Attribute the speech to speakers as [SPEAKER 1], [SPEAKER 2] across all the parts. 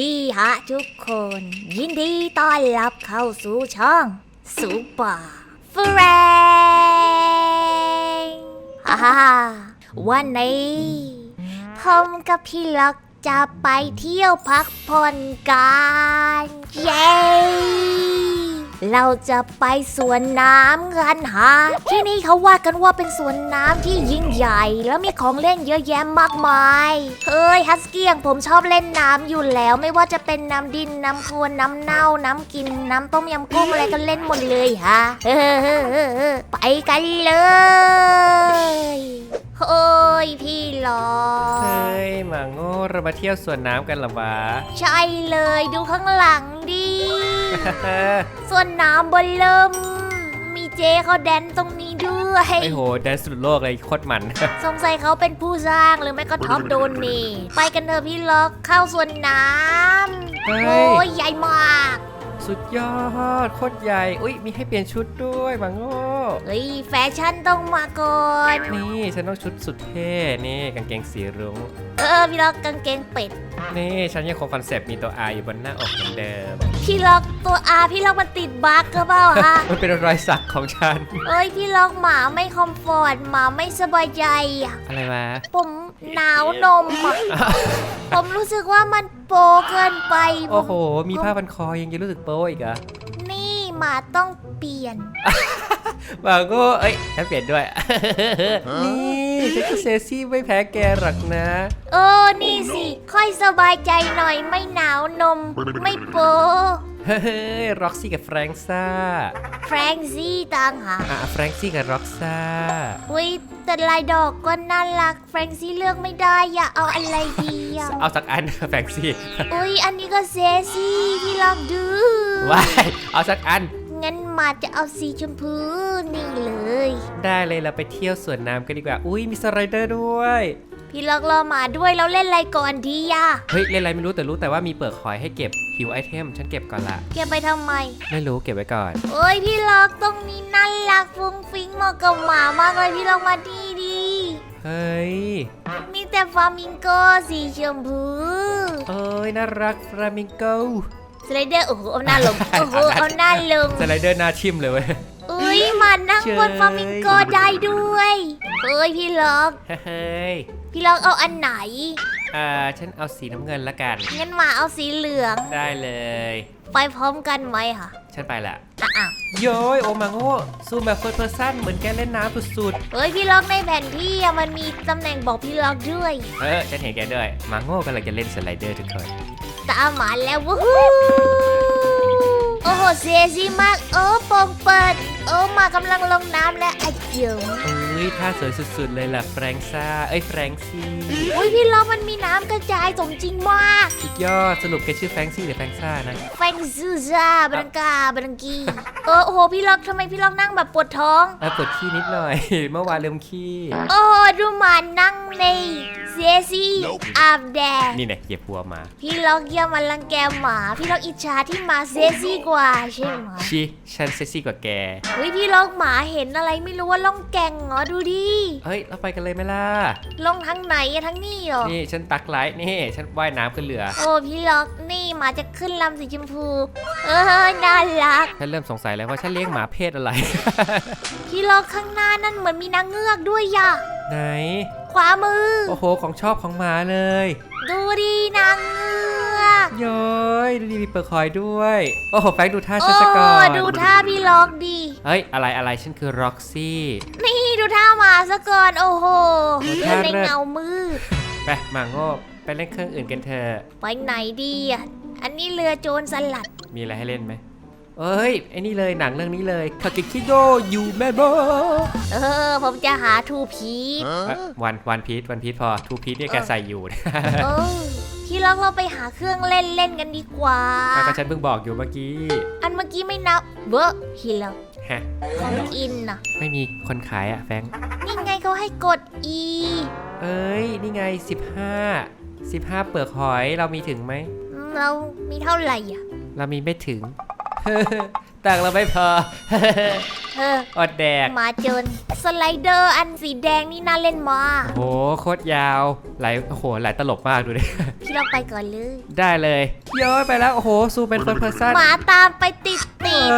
[SPEAKER 1] ดีฮะทุกคน ยินดีต้อนรับเข้าสู่ช่องสูปอร์เฟรนฮ่าวันนี้ผมกับพี่ล็อกจะไปเที่ยวพักผ่อนกัน เย้ เราจะไปสวนน้ำกันฮะที่นี่เขาว่ากันว่าเป็นสวนน้ำที่ยิ่งใหญ่ แล้วมีของเล่นเยอะแยะมากมายเฮ้ยฮัสกี้อย่างผมชอบเล่นน้ำอยู่แล้ว ไม่ว่าจะเป็นน้ำดินน้ำโคลนน้ำเน่าน้ำกินน้ำต้มยำกุ้งอะไรก็เล่นหมดเลยฮะเฮ้อไปกันเลยเฮ้ยพี่หลอ
[SPEAKER 2] เฮ้ยหมาโง่เรามาเที่ยวสวนน้ำกันเหรอวะ
[SPEAKER 1] ใช่เลยดูข้างหลังดิ ส่วนน้ำบนเริ่ม มีเจเขาแดนตรงนี้ด้วย
[SPEAKER 2] ไอ้โหแดนสุดโลกเลยโคตรมัน
[SPEAKER 1] สงสัยเขาเป็นผู้สร้างหรือไม่ก็ท็อปโดนนี่ ไปกันเถอะพี่ล็อกเข้าส่วนน้ำ
[SPEAKER 2] เฮ้ย
[SPEAKER 1] โอ้ยใหญ่มาก
[SPEAKER 2] สุดยอดโคตรใหญ่ อุ้ยมีให้เปลี่ยนชุดด้วยหมาโง่
[SPEAKER 1] เฮ้ยแฟชั่นต้องมาก่อน
[SPEAKER 2] นี่ฉันต้องชุดสุดเท่นี่กางเกงสีรุ้ง
[SPEAKER 1] เออพี่ล็อกกางเกงเป็ด
[SPEAKER 2] นี่ฉันยังคงคอนเซปต์มีตัว R อยู่บนหน้าอกเหมือนเดิม
[SPEAKER 1] พี่ล็อกตัวอาพี่ล็อกมันติดบั๊กหรือเปล่าฮะ
[SPEAKER 2] มันเป็นรอยสักของฉัน
[SPEAKER 1] เอ้ยพี่ล็อกหมาไม่คอมฟอร์ตหมาไม่สบายใจ อะ
[SPEAKER 2] อะไรวะ
[SPEAKER 1] ผม หนาวนมอะผมรู้สึกว่ามันโปเกินไปผม
[SPEAKER 2] โอ้โห มีผ้าพันคอยังจะรู้สึกโป๊อีกเหรอะ
[SPEAKER 1] นี่หมาต้องเปลี่ยน
[SPEAKER 2] หมาโง่เอ้ยฉันเปลี่ยนด้วย นี่ฉันก็เซซี่ไม่แพ้แกหรอกนะ
[SPEAKER 1] เออ นี่สิ ค่อยสบายใจหน่อยไม่หนาวนม ไม่โป
[SPEAKER 2] เฮ้ยร็อกซี่กับแฟรงซ่า
[SPEAKER 1] แฟรงซี่ต่างหาก
[SPEAKER 2] อะแฟรงซี่กับร็อกซ่า
[SPEAKER 1] อุ้ยแต่ลายดอกก็น่ารักแฟรงซี่เลือกไม่ได้อย่าเอาอะไรดีอะ
[SPEAKER 2] เอาสักอันแฟรงซี่
[SPEAKER 1] อุ้ยอันนี้ก็เซซี่ที่ลองดู
[SPEAKER 2] ว้ายเอาสักอัน
[SPEAKER 1] งั้นหมาจะเอาสีชมพูนี่เลย
[SPEAKER 2] ได้เลยเราไปเที่ยวสวนน้ำกันดีกว่า อุ้ยมีสไลเดอร์ด้วย
[SPEAKER 1] พี่ล็อกรอหมาด้วยแล้วเล่นอะไรก่อนดีอะ
[SPEAKER 2] เฮ้ยเล่นอะไรไม่รู้แต่รู้แต่ว่ามีเปลือกหอยให้เก็บหิวไอเทมฉันเก็บก่อนละ
[SPEAKER 1] เก็บไปทำไม
[SPEAKER 2] ไม่รู้เก็บไว้ก่อน
[SPEAKER 1] โอ้ยพี่ล็อกตรงนี้น่ารักฟุ้งฟิ้งเหมาะกับหมามากเลยพี่ล็อกมาดีดี
[SPEAKER 2] เฮ้ย
[SPEAKER 1] มีแต่ฟามิงโกสีชมพู
[SPEAKER 2] เอ้ยน่ารักฟลามิงโก
[SPEAKER 1] สไลเดอร์โอ้โหเอาหน้าลงโอ้โหเอาหน้าลง
[SPEAKER 2] สไลเดอร์หน้าทิ่มเลยเว้ย
[SPEAKER 1] อุ้ยมานั่ง
[SPEAKER 2] เจ๋ย
[SPEAKER 1] บนฟามิงโกได้ด้วยเอ้ยพี่ล็อก
[SPEAKER 2] เฮ้ย
[SPEAKER 1] พี่ล็อกเอาอันไหน
[SPEAKER 2] อ่าฉันเอาสีน้ำเงินละกัน
[SPEAKER 1] งั้นหมาเอาสีเหลือง
[SPEAKER 2] ได้เลย
[SPEAKER 1] ไปพร้อมกันไหมค่ะ
[SPEAKER 2] ฉันไปละ
[SPEAKER 1] อะอะ
[SPEAKER 2] โย้ยโอมาโง่ซูมแบบเฟิร์สเพอร์ซันเหมือนแกเล่นน้ำสุด
[SPEAKER 1] เฮ้ยพี่ล็อกในแผนที่อะมันมีตำแหน่งบอกพี่ล็อกด้วย
[SPEAKER 2] ๆ เออฉันเห็นแกด้วยมาโง่กำลังจะเล่นสไลเดอร์ทุกคน
[SPEAKER 1] ตามมาแล้ววู้ฮู้โอ้โหเซซี่มาก โอ้โปงเปิด โอ้มากำลังลงน้ำและอะเจิ๋ว
[SPEAKER 2] เอ้ ยท่าสวยสุดๆเลยล่ะแฟรงซ่าเอ้ยแฟรงซี่
[SPEAKER 1] อุ้ยพี่ล็อกมันมีน้ำกระจายสมจริงมาก
[SPEAKER 2] สุดยอดสรุปแกชื่อแฟรงซี่หรือแฟรงซ่านะ
[SPEAKER 1] แฟงซูซาบรังกาบรังกีเออโอ้โหพี่ล็อกทำไมพี่ล็อกนั่งแบบปวดท้อง
[SPEAKER 2] เออปวดขี้นิดหน่อย เมื่อวานลืมขี้
[SPEAKER 1] โอ้โหดูหมานั่งใน เซซี่อาบแดด
[SPEAKER 2] นี่เนี่ยเหยียบหัวมา
[SPEAKER 1] พี่ล็อกเยี่ยมมารังแกหมา พี่ล็อกอิจฉาที่หมาเซซี่กว่าใช่ไหม
[SPEAKER 2] ชิฉันเซ็กซี่กว่าแก
[SPEAKER 1] เฮ้ยพี่ล็อกหมาเห็นอะไรไม่รู้ว่าล่องแก่งเหรอดูดิ
[SPEAKER 2] เฮ้ย เราไปกันเลยไหมล่ะ
[SPEAKER 1] ลงทางไหนอะทางนี้เหรอ
[SPEAKER 2] นี่ฉันตักไลท์นี่ฉันว่ายน้ำขึ้นเรือ
[SPEAKER 1] โอ้พี่ล็อกนี่หมาจะขึ้นลำสีชมพู เออน่ารัก
[SPEAKER 2] ฉันเริ่มสงสัยแล้วว่าฉันเลี้ยงหมาเพศอะไร
[SPEAKER 1] พี่ล็อกข้างหน้านั่นเหมือนมีนางเงือกด้วยย่ะ
[SPEAKER 2] ไหน
[SPEAKER 1] ขวามือ
[SPEAKER 2] โอ้โห ของชอบของหมาเลย
[SPEAKER 1] ดูดินางเงือก
[SPEAKER 2] ย้อยดูดีมีเปลือกหอยด้วย โอ้โหแฟรงค์ดูท่า
[SPEAKER 1] โอ้
[SPEAKER 2] ฉันซะก่อน
[SPEAKER 1] ดูท่าพี่ล็อกดี
[SPEAKER 2] เฮ้ย อะไรอะไรฉันคือร็อกซี่
[SPEAKER 1] นี่ดูท่าหมาซะก่อน โอ้โห
[SPEAKER 2] โอ้
[SPEAKER 1] เดิ
[SPEAKER 2] ท่าน
[SPEAKER 1] ใน
[SPEAKER 2] เลิศ
[SPEAKER 1] เงามืด
[SPEAKER 2] ไปหมาโง่ไปเล่นเครื่องอื่นกันเถอะ
[SPEAKER 1] ไปไหนดีอะ อันนี้เรือโจรสลัด
[SPEAKER 2] มีอะไรให้เล่นไหม เอ้ยไอ้นี่เลยหนังเรื่องนี้เลยคากิคิโดยูแมโบ
[SPEAKER 1] เออ ผมจะหาทูพีท
[SPEAKER 2] วันวันพีทวันพีทพอทูพีทเนี่ยแกใส่อยู่
[SPEAKER 1] เออพี่ล็อกเราไปหาเครื่องเล่นเล่นกันดีกว่า
[SPEAKER 2] ก็ฉันเพิ่งบอกอยู่เมื่อกี้
[SPEAKER 1] อันเมื่อกี้ไม่นับเบอร์พี่ล็อก
[SPEAKER 2] ฮะ
[SPEAKER 1] ของกินน่ะ
[SPEAKER 2] ไม่มีคนขายอะแฟรงค์
[SPEAKER 1] นี่ไงเขาให้กด E
[SPEAKER 2] เอ้ย นี่ไง 15 15 เปลือกหอยเรามีถึงไหม
[SPEAKER 1] เรามีเท่าไหร่อะ
[SPEAKER 2] เรามีไม่ถึง ตังค์เราไม่พอ
[SPEAKER 1] เออ
[SPEAKER 2] อดแดก
[SPEAKER 1] หมาโจรสไลเดอร์อันสีแดงนี่น่าเล่นมาก
[SPEAKER 2] โอ้โหโคตรยาวหลายโอ้โหหลายตลบมากดูดิ
[SPEAKER 1] พี่เราไปก่อนเลย
[SPEAKER 2] ได้เลยย้อยไปแล้ว โอ้โหซูเป็นเฟิร์สเพรสซัน
[SPEAKER 1] หมาตามไปติดติด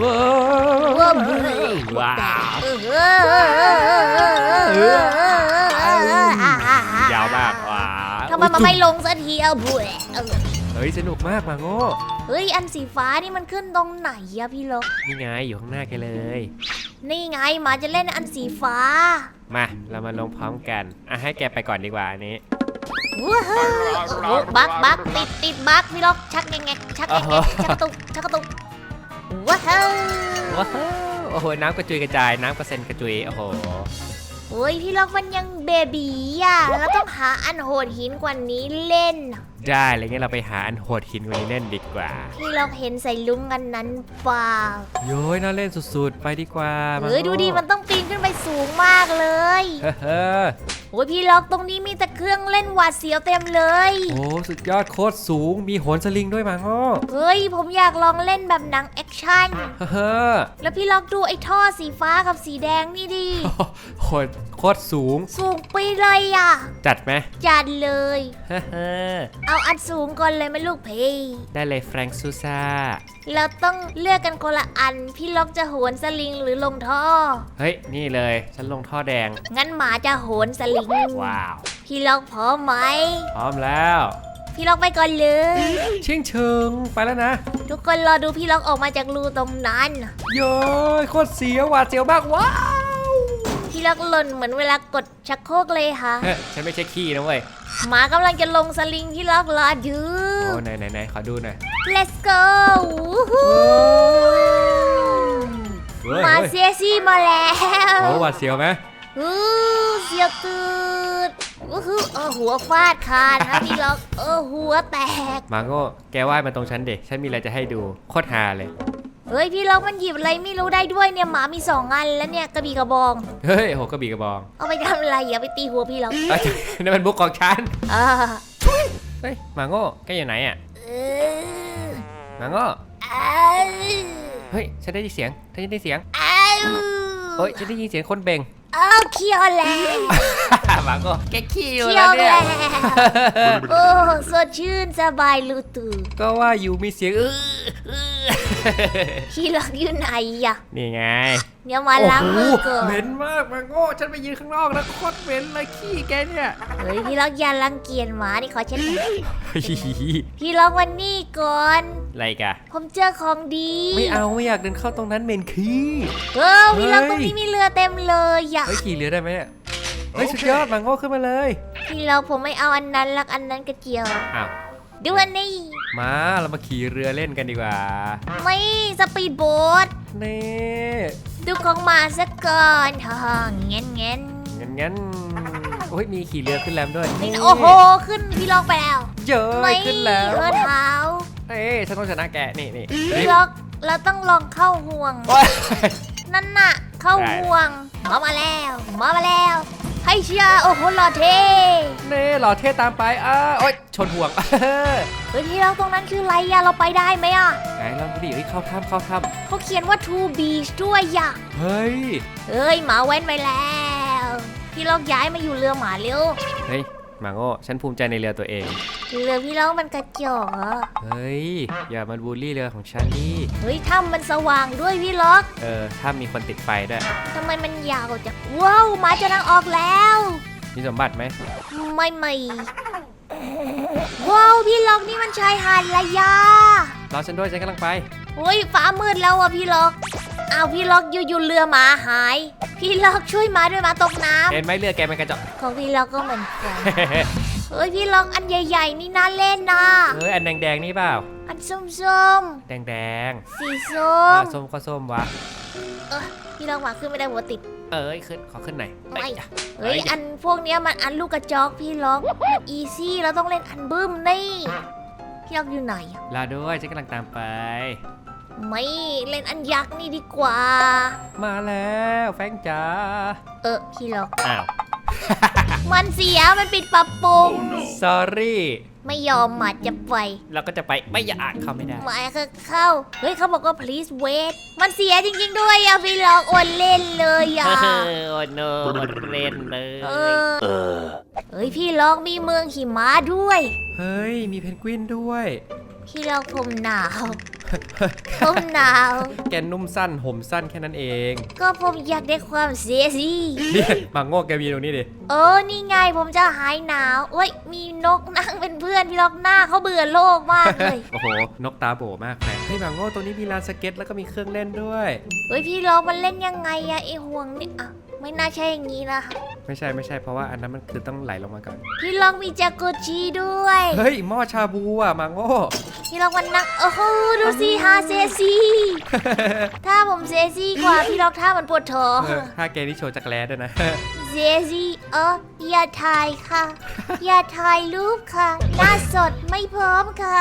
[SPEAKER 2] ว้าวว้าวว้าว
[SPEAKER 1] ทำไมมันไม่ลงสักทีเอาบุ๋ย
[SPEAKER 2] เฮ้ยสนุกมากมาโง่
[SPEAKER 1] เฮ้ยอันสีฟ้านี่มันขึ้นตรงไหนอะพี่ลก
[SPEAKER 2] นี่ไงอยู่ข้างหน้าแกเลย
[SPEAKER 1] นี่ไงหมาจะเล่นอันสีฟ้า
[SPEAKER 2] มาเรามาลงพร้อมกันอะให้แกไปก่อนดีกว่าอันนี้
[SPEAKER 1] ว้าวโอ้บักบักติดติดบักพี่ลกชักแงกชักแงกชักกระตุกชักกระตุกว้าว
[SPEAKER 2] ว้าวโอ้โหน้ำกระจุยกระจายน้ำกระเซ็นกระจุยโอ้โห
[SPEAKER 1] โอ้ยพี่ล็อกมันยังเบบีอะเราต้องหาอันโหดหินกว่านี้เล่น
[SPEAKER 2] ได้เลยงั้นเราไปหาอันโหดหินกว่านี้เล่นดีกว่า
[SPEAKER 1] พี่ล็อกเห็นใส่ลุงอันนั้นเปล่า
[SPEAKER 2] โย้ยน่าเล่นสุดๆ ไปดีกว่ามา
[SPEAKER 1] เฮ้ยดูดิมันต้องปีนขึ้นไปสูงมากเลย
[SPEAKER 2] เฮ้อเฮ้อ
[SPEAKER 1] โอ้ยพี่ล็อกตรงนี้มีแต่เครื่องเล่นหวาดเสียวเต็มเลย
[SPEAKER 2] โอ้สุดยอดโคตรสูงมีโหนสลิงด้วยมาโง่
[SPEAKER 1] เฮ้ย ผมอยากลองเล่นแบบหนังแอคชั่น
[SPEAKER 2] เฮ้อเฮ้อ
[SPEAKER 1] แล้วพี่ล็อกดูไอ้ท่อสีฟ้ากับสีแดงนี่ดิ
[SPEAKER 2] โหดโคตรสูง
[SPEAKER 1] สูงไปเลยอะ
[SPEAKER 2] จัดไหม
[SPEAKER 1] จัดเลย
[SPEAKER 2] เฮ้อเฮ้อ
[SPEAKER 1] เอาอันสูงก่อนเลยไหมลูกเพย
[SPEAKER 2] ได้เลยแฟรงค์ซูซ่า
[SPEAKER 1] เราต้องเลือกกันคนละอัน พี่ล็อกจะโหนสลิงหรือลงท่อ
[SPEAKER 2] เฮ้ย นี่เลย ฉันลงท่อแดง
[SPEAKER 1] งั้นหมาจะโหนสลิง
[SPEAKER 2] ว้าว
[SPEAKER 1] พี่ล็อกพร้อมไหม
[SPEAKER 2] พร้อมแล้ว
[SPEAKER 1] พี่ล็อกไปก่อนเลย
[SPEAKER 2] เชิงเชิงไปแล้วนะ
[SPEAKER 1] ทุกคนรอดูพี่ล็อกออกมาจากรูตรงนั้น
[SPEAKER 2] โย้ยโคตรเสียวหวาดเสียวมากว้าว
[SPEAKER 1] พี่ล็อกหล่นเหมือนเวลากดชักโครกเลยค่ะ
[SPEAKER 2] เฮ้ยฉันไม่ใช่ขี้นะเว้ย
[SPEAKER 1] หมากำลังจะลงสลิงพี่ล็อกรอดู
[SPEAKER 2] โอ้ไหนไหนไหนขอดูหน่อย
[SPEAKER 1] let's go วู้ฮู้
[SPEAKER 2] เฮ้ย
[SPEAKER 1] มา
[SPEAKER 2] เฮ้ย
[SPEAKER 1] เซียซี่มาแล้ว
[SPEAKER 2] โอ้หวาดเสียวไหม
[SPEAKER 1] อู้เสียวตืดวู้ฮู้เออหัวฟาดคานนะพี่ล็อกเออหัวแตก
[SPEAKER 2] มาโง่แกว่ายมาตรงฉันเด็ก ฉันมีอะไรจะให้ดูโคตรฮาเลย
[SPEAKER 1] เฮ้ยพี่ล็อกมันหยิบอะไรไม่รู้ได้ด้วยเนี่ยหมามีสองอันแล้วเนี่ยกระบี่กระบอง
[SPEAKER 2] เฮ้ยโหกระบี่กระบอง
[SPEAKER 1] เอาไปทำอะไรอย่าไปตีหัวพี่ล็อก
[SPEAKER 2] เอ้ยนั่นมันบุกของฉัน
[SPEAKER 1] อ่า
[SPEAKER 2] เฮ้ยมาโง่แกอยู่ไหนอะ
[SPEAKER 1] เออ
[SPEAKER 2] มาโง่
[SPEAKER 1] อ้าว
[SPEAKER 2] เฮ้ยฉันได้ยินเสียงฉันได้ยินเสียง
[SPEAKER 1] อ้าว
[SPEAKER 2] เฮ้ยฉันได้ยินเสียงคนเบ่ง
[SPEAKER 1] อ้าวเคี้ยวแล้ว
[SPEAKER 2] มาโง่แกขี้อยู่
[SPEAKER 1] เคี้
[SPEAKER 2] แล้
[SPEAKER 1] ยวว
[SPEAKER 2] เนี่ย
[SPEAKER 1] แล้วโอ้สดชื่นสบายลูตู
[SPEAKER 2] ก็ว่าอยู่มีเสียงอื้ออื้อ
[SPEAKER 1] พี่ล็อกอยู่ไหนอะ
[SPEAKER 2] นี่ไง
[SPEAKER 1] เดี๋ยวมาล้างมือก่อน
[SPEAKER 2] เหม็นมากมาโง่ฉันไปยืนข้างนอกแล้วโคตรเหม็นเลยขี้แกเนี่ย
[SPEAKER 1] เฮ้ยพี่ล็อกอย่ารังเกียจหมานี่ขอเช็ดหน่อย
[SPEAKER 2] เฮ้ย
[SPEAKER 1] พี่ล็อกวันนี้ก่อน
[SPEAKER 2] อะไรกะ
[SPEAKER 1] ผมเจอของดี
[SPEAKER 2] ไม่เอาไม่อยากเดินเข้าตรงนั้นเหม็นขี้
[SPEAKER 1] เออพี่ล็อก
[SPEAKER 2] เฮ้ย
[SPEAKER 1] ตรงนี้มีเรือเต็มเลยอะ
[SPEAKER 2] เฮ้ยขี่เรือได้ไหมเนี่ยเฮ้ยสุดยอดมาโง่ขึ้นมาเลย
[SPEAKER 1] พี่ล็อกผมไม่เอาอันนั้นลักอันนั้นกระเจียว
[SPEAKER 2] อ้าว
[SPEAKER 1] ดูอันนี้
[SPEAKER 2] มาเรามาขี่เรือเล่นกันดีกว่า
[SPEAKER 1] ไม่สปีดโบ๊ท
[SPEAKER 2] นี่
[SPEAKER 1] ดูของหมาสักก่อนฮ่าเงี้ยเงี้ย
[SPEAKER 2] งั้นงั้นโอ้ยมีขี่เรือขึ้นแรมด้วย
[SPEAKER 1] นี่โอ้โหขึ้นพี่ล็อกไปแล้ว
[SPEAKER 2] เยอะ
[SPEAKER 1] ไม่
[SPEAKER 2] ขึ้นแล้ว
[SPEAKER 1] เออเท้า
[SPEAKER 2] เอ้ยฉันต้องชนะแกนี่นี่
[SPEAKER 1] พี่ล็อกเราต้องลองเข้าห่วง
[SPEAKER 2] โอ้ย
[SPEAKER 1] นั่นน่ะ เข้า
[SPEAKER 2] ได้
[SPEAKER 1] ห่วงมามาแล้วมามาแล้ว ให้เชียร์โอ้โหหล่อเท่
[SPEAKER 2] นี่หล่อเท่ตามไปอ่าโอ้ยชนห่วง
[SPEAKER 1] เฮ้ยพี่ล็อกตรงนั้นคืออะไรอะเราไปได้ไหมอะ
[SPEAKER 2] ไหนลองดูดิเฮ้ยเข้าถ้ำเข้าถ้
[SPEAKER 1] เขาเขียนว่า Two Beach ด้วยอะำ
[SPEAKER 2] เฮ้ย
[SPEAKER 1] เอ้ยหมาแว้นไปแล้ว พี่ล็อกย้ายมาอยู่เรือหมาเร็ว
[SPEAKER 2] เฮ้ยมาโง่ฉันภูมิใจในเรือตัวเอง
[SPEAKER 1] เรือพี่ล็อกมันกระจอกอะ
[SPEAKER 2] เฮ้ย อย่ามาบูลลี่เรือของฉันดิ
[SPEAKER 1] เฮ้ยถ้ำมันสว่างด้วยพี่ล็อก
[SPEAKER 2] เออถ้ามีคนติดไฟด้วย
[SPEAKER 1] ทำไมมันยาวจังว้าวหมาจะทางออกแล้ว
[SPEAKER 2] มีสมบัติไหม
[SPEAKER 1] ไม่ไม่ว้าวพี่ล็อกนี่มันชายหาดระยะ
[SPEAKER 2] รอฉันด้วยฉันกำลังไป
[SPEAKER 1] เฮ้ยฟ้ามืดแล้วอะพี่ล็อก อ้าวพี่ล็อกอยู่อยู่เรือหมาหาย พี่ล็อกช่วยหมาด้วยหมาตกน้
[SPEAKER 2] เห็นไหมเรือแกมันกระจกำ
[SPEAKER 1] ของพี่ล็อกก็เหมือนกันเฮ้ยพี่ล็อกอันใหญ่ๆนี่น่าเล่นนะ
[SPEAKER 2] เฮ้ยอันแดงๆนี่เปล่า
[SPEAKER 1] อันส้ม
[SPEAKER 2] แดง
[SPEAKER 1] ๆสีส้
[SPEAKER 2] ๆอะ
[SPEAKER 1] ม
[SPEAKER 2] ส้มก็ส้มวะ
[SPEAKER 1] เออพี่ล็อกหมาขึ้นไม่ได้หัวติด
[SPEAKER 2] เอ้ยขึ้นขอขึ้นหน่อย
[SPEAKER 1] ไม่
[SPEAKER 2] เอ้ยอะ
[SPEAKER 1] เฮ้ยอันพวกเนี้ยมันอันลูกกระจอกพี่ล็อกมันอีซี่เราต้องเล่นอันบึ้มนี่ พี่ล็อกอยู่ไหนอะ
[SPEAKER 2] รอด้วยฉันกำลังตามไป
[SPEAKER 1] ไม่เล่นอันยักษ์นี่ดีกว่า
[SPEAKER 2] มาแล้วแฟงจ๋า
[SPEAKER 1] เออพี่ล็อก
[SPEAKER 2] อ้าว
[SPEAKER 1] มันเสียมันปิดปรับปรุง
[SPEAKER 2] สอรี่
[SPEAKER 1] ไม่ยอมมาจะไป
[SPEAKER 2] เราก็จะไปไม่อยากเข้าไม่ได้
[SPEAKER 1] หมายก็เข้า เฮ้ยเขาบอกว่า please wait มันเสียจริง ๆ ด้วยอะพี่ลองโอนเล่นเลยอะ
[SPEAKER 2] เออโอ้โนเล่นเลย
[SPEAKER 1] เออเฮ้ยพี่ลองมีเมืองหิมะด้วย
[SPEAKER 2] เฮ้ย มีเพนกวินด้วย
[SPEAKER 1] พี่ลองผมหนาว ผมหนาว
[SPEAKER 2] แกนุ่มสั้นห่มสั้นแค่นั้นเอง
[SPEAKER 1] ก็ผมอยากได้ความเสียสิ
[SPEAKER 2] นี่มาโง่แกมีตรงนี้ดิ
[SPEAKER 1] เออนี่ไงผมจะหายหนาวเอ้ยมีนกนั่งเป็นเพื่อนพี่ล็อกหน้าเขาเบื่อโลกมากเลย
[SPEAKER 2] โอ้โหนกตาโบมากแฟนเฮ้ยมาโง่ตรงนี้มีลานสเก็ตแล้วก็มีเครื่องเล่นด้วย
[SPEAKER 1] เฮ้ยพี่ล็อกมันเล่นยังไงอะไอห่วงนี่อะ ไม่น่าใช่อย่างนี้นะ
[SPEAKER 2] ไม่ใช่ไม่ใช่เพราะว่าอันนั้นมันคือต้องไหลลงมาก่อน
[SPEAKER 1] พี่ล็อกมีจากุชิด้วย
[SPEAKER 2] เฮ้ยหม้อชาบูอะมาโง่
[SPEAKER 1] พี่ล็อกมันนั่งโอ้โหดูสิฮาเซซี่ถ้าผมเซซี่กว่าพี่ล็อกถ้ามันปวดท้อง
[SPEAKER 2] เออถ้าแกนี่โชว์จักรแร้ด้วยนะ
[SPEAKER 1] เซซี่เอออย่าถ่ายค่ะ อย่าถ่ายรูปค่ะ หน้าสดไม่พร้อมค่ะ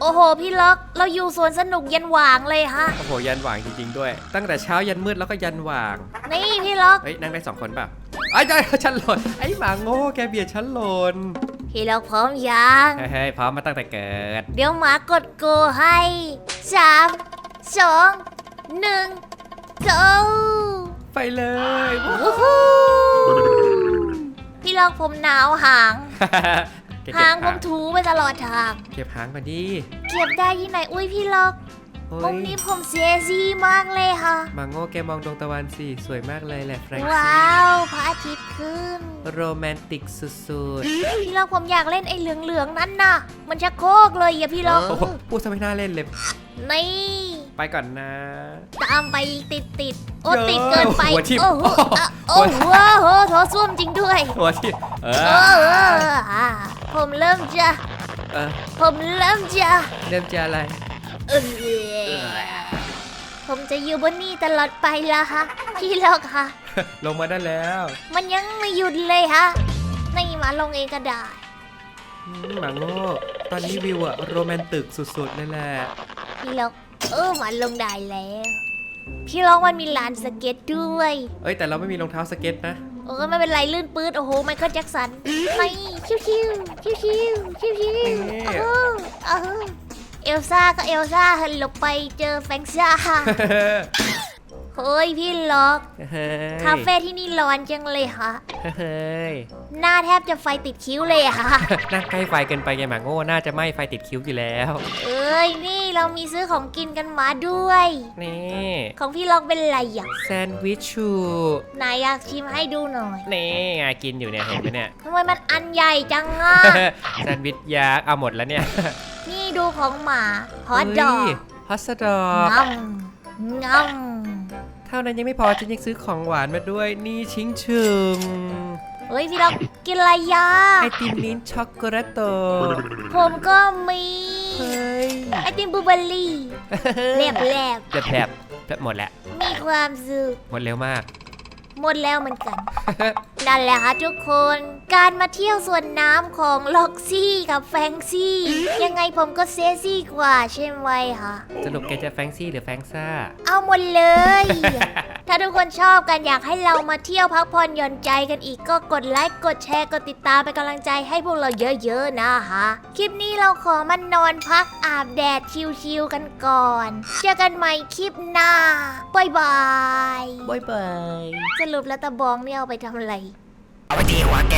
[SPEAKER 1] โอ้โห พี่ล็อก เราอยู่สวนสนุกยันหว่างเลยฮะ
[SPEAKER 2] โอ้โหยันหว่างจริงๆด้วย ตั้งแต่เช้ายันมืดแล้วก็ยันหว่าง
[SPEAKER 1] นี่พี่ล็อก
[SPEAKER 2] เฮ้ยนั่งได้สองคนเปล่ะไอ้ยได้ฉันหล่นไอ้หมาโง่แกเบียดฉันหล่น
[SPEAKER 1] พี่ล็อกพร้อมยัง
[SPEAKER 2] เฮ้ยๆพร้อมมาตั้งแต่เกิด
[SPEAKER 1] เดี๋ยวหมากดโกให้สามสองหนึ่ง go
[SPEAKER 2] ไปเลย
[SPEAKER 1] วู้ฮู้พี่ล็อกผมหนาวหาง
[SPEAKER 2] เก็บ
[SPEAKER 1] หางผมถูไปตลอดทาง
[SPEAKER 2] เก็บหางมาดิ
[SPEAKER 1] เก็บได้ที่ไหนอุ้ยพี่ล็อก
[SPEAKER 2] โอ้
[SPEAKER 1] มุม
[SPEAKER 2] ย
[SPEAKER 1] นี้ผมเซซี่มากเลยค่ะ
[SPEAKER 2] หมาโง่แกมองดวงตะวันสิสวยมากเลยแหละแฟรงค์
[SPEAKER 1] ว้าวพระอาทิตย์ขึ้น
[SPEAKER 2] โรแมนติกสุด
[SPEAKER 1] พี่ล็อกผมอยากเล่นไอ้เหลืองๆนั้นน่ะ มันจะโคกเลยอย่าพี่
[SPEAKER 2] ๆ
[SPEAKER 1] ล็อก
[SPEAKER 2] โอ้โหพูดซะไม่น่าเล่นเลย
[SPEAKER 1] นี่
[SPEAKER 2] ไปก่อนนะ
[SPEAKER 1] ตามไปติดติดๆโอ้
[SPEAKER 2] เยอะ
[SPEAKER 1] ติดเกินไป
[SPEAKER 2] หัวทิ่ม
[SPEAKER 1] โอ้โหอะ
[SPEAKER 2] หั
[SPEAKER 1] โอ้
[SPEAKER 2] ว
[SPEAKER 1] โหโหโถส้วมจริงด้วย
[SPEAKER 2] หัวที่เอ
[SPEAKER 1] เอ
[SPEAKER 2] อ
[SPEAKER 1] อเอออะ ผมเริ่มจะ
[SPEAKER 2] เออ
[SPEAKER 1] ผมเริ่มจะ
[SPEAKER 2] เริ่มจะอะไร
[SPEAKER 1] เออผมจะอยู่บนนี่ตลอดไปละฮะ พี่ล็อกค่ะ
[SPEAKER 2] ลงมาได้แล้ว
[SPEAKER 1] มันยังไม่หยุดเลยฮะนี่มาลงเองก็ได้
[SPEAKER 2] อืมหมาโง่ตอนนี้วิวอะโรแมนติกสุดๆเลยแหละ
[SPEAKER 1] พี่ล็อกเออมันลงได้แล้ว พี่ล็อกมันมีลานสเก็ตด้วย
[SPEAKER 2] เอ้ยแต่เราไม่มีรองเท้าสเก็ตนะ
[SPEAKER 1] โอ้ไม่เป็นไรลื่นปื๊ดโอ้โหไมเคิลแจ็คสันไม่ชิวชิวชิวชิวชิวชิว
[SPEAKER 2] นี่
[SPEAKER 1] ๆอ้าวอ้าวเอลซ่าก็เอลซ่าหันหลบไปเจอแฟรงซ่าเฮ้ยพี่ล็อก
[SPEAKER 2] เฮ้ย
[SPEAKER 1] คาเฟ่ที่นี่ร้อนจังเลยค่ะ
[SPEAKER 2] เฮ้ย
[SPEAKER 1] หน้าแทบจะไฟติดคิ้วเลยอะค่ะ
[SPEAKER 2] นั่งใกล้ไฟเกินไปไงหมาโง่น่าจะไหม้ไฟติดคิ้วอยู่แล้ว
[SPEAKER 1] เอ้ยนี่เรามีซื้อของกินกันมาด้วย
[SPEAKER 2] นี่
[SPEAKER 1] ของพี่ล็อกเป็นอะไรอะ
[SPEAKER 2] แซนด์วิชชู
[SPEAKER 1] นายอยากชิมให้ดูหน่อย
[SPEAKER 2] นี่ไงกินอยู่เนี่ยเห็นไหมเนี่ย
[SPEAKER 1] ทำไมมันอันใหญ่จังอะ
[SPEAKER 2] แซนด์วิชยักษ์เอาหมดแล้วเนี่ย
[SPEAKER 1] นี่ดูของหมาฮอตดอก
[SPEAKER 2] ฮอตดอก
[SPEAKER 1] งำงำ
[SPEAKER 2] เท่านั้นยังไม่พอฉันยังซื้อของหวานมาด้วยนี่ชิงชึง
[SPEAKER 1] เฮ้ยพี่ล็อกกินอะไรยา
[SPEAKER 2] ไอติมมิ้นท์ช็อกโกแลตโต
[SPEAKER 1] ผมก็มี
[SPEAKER 2] เฮ้ย
[SPEAKER 1] ไอติมบลูเบอร์รี่แลบแลบ
[SPEAKER 2] แบบแบบแบบหมดแล้ว
[SPEAKER 1] ๆมีความสุข
[SPEAKER 2] หมดเร็วมาก
[SPEAKER 1] หมดแล้วเหมือนกัน นั่นแหละค่ะทุกคน การมาเที่ยวสวนน้ำของล็อกซี่กับแฟงซี่ ยังไงผมก็เซซี่กว่าใช่ไหมคะ
[SPEAKER 2] สรุปแกจะแฟงซี่หรือแฟงซ่า
[SPEAKER 1] เอาหมดเลย ถ้าทุกคนชอบกันอยากให้เรามาเที่ยวพักผ่อนหย่อนใจกันอีกก็กดไลค์กดแชร์กดติดตามเป็นกำลังใจให้พวกเราเยอะๆนะคะคลิปนี้เราขอมันนอนพักอาบแดดชิวๆกันก่อน เจอกันใหม่คลิปหน้าบายบาย
[SPEAKER 2] บ๊ายบาย
[SPEAKER 1] สรุปแล้วตะบองเนี่ยเอาไปทำอะไร
[SPEAKER 3] เอาไปตีหัวแก